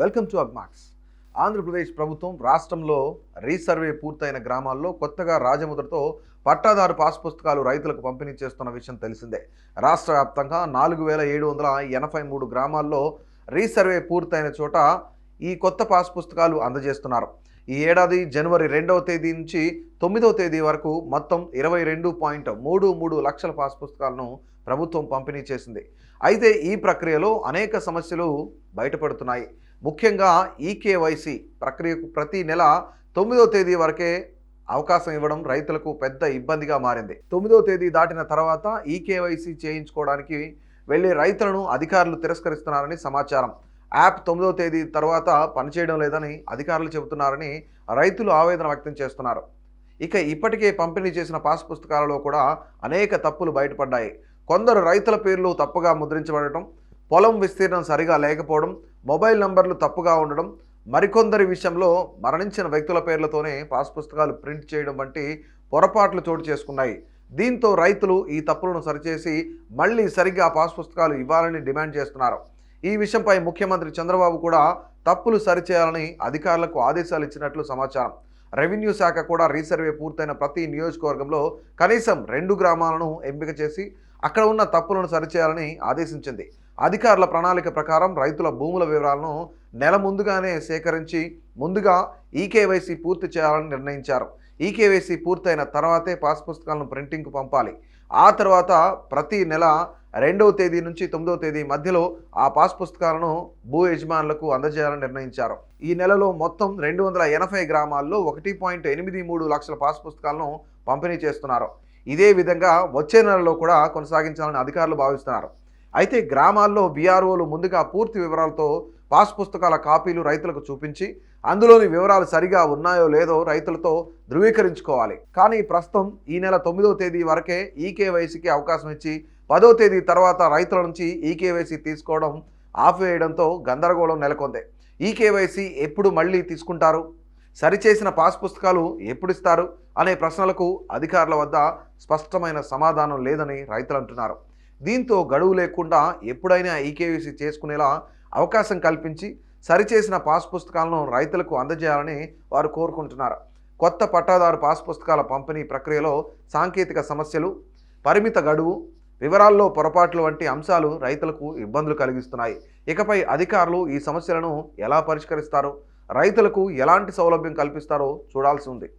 Welcome to Agmax. Andhra Pradesh ప్రభుత్వం రాష్ట్రంలో resurvey పూర్తయిన గ్రామాల్లో కొత్తగా రాజముద్రతో పట్టాదారు పాస్ పుస్తకాలు రైతులకు పంపిణీ చేస్తున్న విషయం తెలిసిందే. రాష్ట్ర వ్యాప్తంగా నాలుగు వేల ఏడు వందల ఎనభై మూడు గ్రామాల్లో రీసర్వే పూర్తయిన చోట ఈ కొత్త పాస్ పుస్తకాలు అందజేస్తున్నారు. ఈ ఏడాది జనవరి రెండవ తేదీ నుంచి తొమ్మిదవ తేదీ వరకు మొత్తం ఇరవై రెండు పాయింట్ మూడు మూడు లక్షల పాస్ పుస్తకాలను ప్రభుత్వం పంపిణీ చేసింది. అయితే ఈ ప్రక్రియలో అనేక సమస్యలు బయటపడుతున్నాయి. ముఖ్యంగా ఈకేవైసీ ప్రక్రియకు ప్రతి నెల తొమ్మిదవ తేదీ వరకే అవకాశం ఇవ్వడం రైతులకు పెద్ద ఇబ్బందిగా మారింది. తొమ్మిదో తేదీ దాటిన తర్వాత ఈకేవైసీ చేయించుకోవడానికి వెళ్ళే రైతులను అధికారులు తిరస్కరిస్తున్నారని సమాచారం. యాప్ తొమ్మిదవ తేదీ తర్వాత పనిచేయడం లేదని అధికారులు చెబుతున్నారని రైతులు ఆవేదన వ్యక్తం చేస్తున్నారు. ఇక ఇప్పటికే పంపిణీ చేసిన పాస్ పుస్తకాలలో కూడా అనేక తప్పులు బయటపడ్డాయి. కొందరు రైతుల పేర్లు తప్పుగా ముద్రించబడటం పొలం విస్తీర్ణం సరిగా లేకపోవడం మొబైల్ నంబర్లు తప్పుగా ఉండడం మరికొందరి విషయంలో మరణించిన వ్యక్తుల పేర్లతోనే పాస్ పుస్తకాలు ప్రింట్ చేయడం వంటి పొరపాట్లు చోటు చేసుకున్నాయి. దీంతో రైతులు ఈ తప్పులను సరిచేసి మళ్ళీ సరిగ్గా పాస్ పుస్తకాలు ఇవ్వాలని డిమాండ్ చేస్తున్నారు. ఈ విషయంపై ముఖ్యమంత్రి చంద్రబాబు కూడా తప్పులు సరిచేయాలని అధికారులకు ఆదేశాలు ఇచ్చినట్లు సమాచారం. రెవెన్యూ శాఖ కూడా రీసర్వే పూర్తయిన ప్రతి నియోజకవర్గంలో కనీసం రెండు గ్రామాలను ఎంపిక చేసి అక్కడ ఉన్న తప్పులను సరిచేయాలని ఆదేశించింది. అధికారుల ప్రణాళిక ప్రకారం రైతుల భూముల వివరాలను నెల ముందుగానే సేకరించి ముందుగా ఈకేవైసీ పూర్తి చేయాలని నిర్ణయించారు. ఈకేవైసీ పూర్తయిన తర్వాతే పాస్ పుస్తకాలను ప్రింటింగ్కు పంపాలి. ఆ తర్వాత ప్రతి నెల రెండవ తేదీ నుంచి తొమ్మిదవ తేదీ మధ్యలో ఆ పాస్ పుస్తకాలను భూ యజమానులకు అందజేయాలని నిర్ణయించారు. ఈ నెలలో మొత్తం రెండు వందల ఎనభై గ్రామాల్లో ఒకటి పాయింట్ ఎనిమిది మూడు లక్షల పాస్ పుస్తకాలను పంపిణీ చేస్తున్నారు. ఇదే విధంగా వచ్చే నెలలో కూడా కొనసాగించాలని అధికారులు భావిస్తున్నారు. అయితే గ్రామాల్లో బీఆర్ఓలు ముందుగా పూర్తి వివరాలతో పాస్ పుస్తకాల కాపీలు రైతులకు చూపించి అందులోని వివరాలు సరిగా ఉన్నాయో లేదో రైతులతో ధృవీకరించుకోవాలి. కానీ ప్రస్తుతం ఈ నెల తొమ్మిదవ తేదీ వరకే ఈకేవైసీకి అవకాశం ఇచ్చి పదో తేదీ తర్వాత రైతుల నుంచి ఈకేవైసీ తీసుకోవడం ఆపివేయడంతో గందరగోళం నెలకొంది. ఈకేవైసీ ఎప్పుడు మళ్ళీ తీసుకుంటారు? సరిచేసిన పాస్ పుస్తకాలు ఎప్పుడు ఇస్తారు? అనే ప్రశ్నలకు అధికారుల వద్ద స్పష్టమైన సమాధానం లేదని రైతులు అంటున్నారు. దీంతో గడువు లేకుండా ఎప్పుడైనా ఈకేవీసీ చేసుకునేలా అవకాశం కల్పించి సరిచేసిన పాస్ పుస్తకాలను రైతులకు అందజేయాలని వారు కోరుకుంటున్నారు. కొత్త పట్టాదారు పాస్ పుస్తకాల పంపిణీ ప్రక్రియలో సాంకేతిక సమస్యలు పరిమిత గడువు వివరాల్లో పొరపాట్లు వంటి అంశాలు రైతులకు ఇబ్బందులు కలిగిస్తున్నాయి. ఇకపై అధికారులు ఈ సమస్యలను ఎలా పరిష్కరిస్తారు? రైతులకు ఎలాంటి సౌలభ్యం కల్పిస్తారో చూడాల్సి ఉంది.